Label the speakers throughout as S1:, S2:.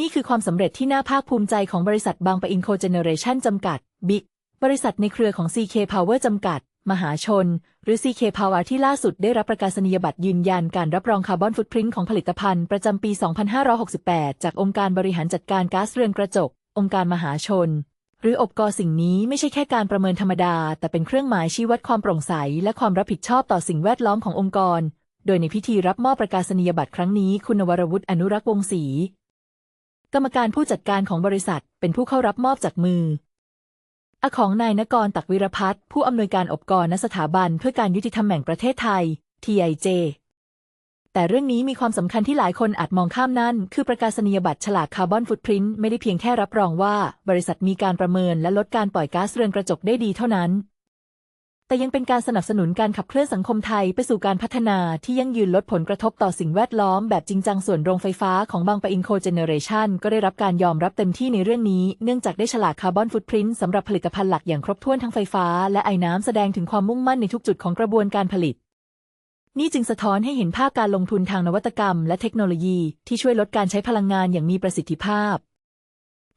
S1: นี่คือความสำเร็จที่น่าภาคภูมิใจของบริษัทบางปะอินโคเจเนเรชันจำกัด บิ๊ก บริษัทในเครือของ CK Power จำกัด มหาชน หรือ CK Power ที่ล่าสุดได้รับประกาศนียบัตรยืนยันการรับรองคาร์บอนฟุตพริ้นของผลิตภัณฑ์ประจำปี 2568 จากองค์การบริหารจัดการก๊าซเรือนกระจก องค์การมหาชน หรืออบกสิ่งนี้ไม่ใช่แค่การประเมินธรรมดา แต่เป็นเครื่องหมายชี้วัดความโปร่งใส และความรับผิดชอบต่อสิ่งแวดล้อมขององค์กร โดยในพิธีรับมอบประกาศนียบัตรครั้งนี้ คุณวรวุฒิอนุรักษ์วงศรี กรรมการผู้จัดการของบริษัทเป็นผู้เข้ารับมอบจากมืออาของนายนกรตักวิรพัฒน์ผู้อำนวยการอบกรณสถาบันเพื่อการยุติธรรมแห่งประเทศไทย TIJ แต่เรื่องนี้มีความสำคัญที่หลายคนอาจมองข้ามนั่น คือประกาศนียบัตรฉลากคาร์บอนฟุตพริ้นไม่ได้เพียงแค่รับรองว่า บริษัทมีการประเมินและลดการปล่อยก๊าซเรือนกระจกได้ดีเท่านั้น แต่ยังเป็นการสนับสนุนการขับเคลื่อนสังคมไทยไปสู่การพัฒนาที่ยั่งยืนลดผลกระทบต่อสิ่งแวดล้อมแบบจริงจังส่วนโรงไฟฟ้าของบางปะอินโคเจเนเรชันก็ได้รับการยอมรับเต็มที่ในเรื่องนี้ เนื่องจากได้ฉลากคาร์บอนฟุตพริ้นสำหรับผลิตภัณฑ์หลักอย่างครบถ้วนทั้งไฟฟ้าและไอ้น้ำแสดงถึงความมุ่งมั่นในทุกจุดของกระบวนการผลิตนี่จึงสะท้อนให้เห็นภาพการลงทุนทางนวัตกรรม และเทคโนโลยีที่ช่วยลดการใช้พลังงานอย่างมีประสิทธิภาพ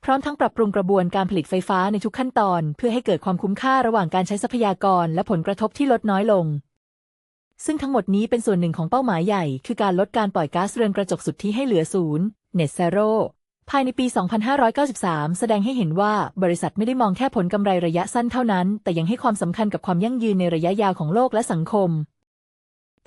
S1: พร้อมทั้งปรับปรุงกระบวนการผลิตไฟฟ้าในทุกขั้นตอน เพื่อให้เกิดความคุ้มค่าระหว่างการใช้ทรัพยากรและผลกระทบที่ลดน้อยลง ซึ่งทั้งหมดนี้เป็นส่วนหนึ่งของเป้าหมายใหญ่ คือการลดการปล่อยก๊าซเรือนกระจกสุดทธิให้เหลือศูนย์ Net Zero ภายในปี 2593 แสดงให้เห็นว่าบริษัทไม่ได้มองแค่ผลกำไรระยะสั้นเท่านั้น แต่ยังให้ความสำคัญกับความยั่งยืนในระยะยาวของโลกและสังคม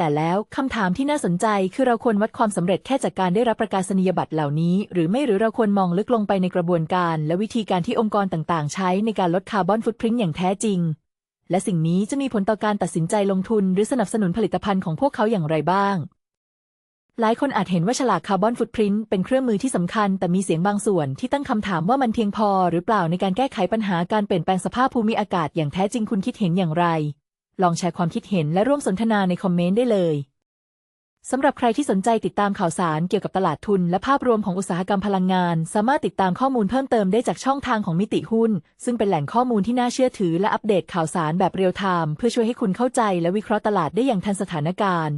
S1: แต่แล้วคำถามที่น่าสนใจคือเราควรวัดความสำเร็จแค่จากการได้รับประกาศนียบัตรเหล่านี้ หรือไม่หรือเราควรมองลึกลงไปในกระบวนการ และวิธีการที่องค์กรต่างๆ ใช้ในการลดคาร์บอนฟุตพริ้นอย่างแท้จริง และสิ่งนี้จะมีผลต่อการตัดสินใจลงทุน หรือสนับสนุนผลิตภัณฑ์ของพวกเขาอย่างไรบ้างหลายคนอาจเห็นว่าฉลากคาร์บอนฟุตพริ้นเป็นเครื่องมือที่สำคัญ แต่มีเสียงบางส่วนที่ตั้งคำถามว่ามันเพียงพอหรือเปล่าในการแก้ไขปัญหาการเปลี่ยนแปลงสภาพภูมิอากาศอย่างแท้จริงคุณคิดเห็นอย่างไร ลองแชร์ความคิดเห็นและร่วมสนทนาในคอมเมนต์ได้เลยสำหรับใครที่สนใจติดตามข่าวสารเกี่ยวกับตลาดทุนและภาพรวมของอุตสาหกรรมพลังงาน สามารถติดตามข้อมูลเพิ่มเติมได้จากช่องทางของมิติหุ้น ซึ่งเป็นแหล่งข้อมูลที่น่าเชื่อถือและอัปเดตข่าวสารแบบเรียลไทม์เพื่อช่วยให้คุณเข้าใจและวิเคราะห์ตลาดได้อย่างทันสถานการณ์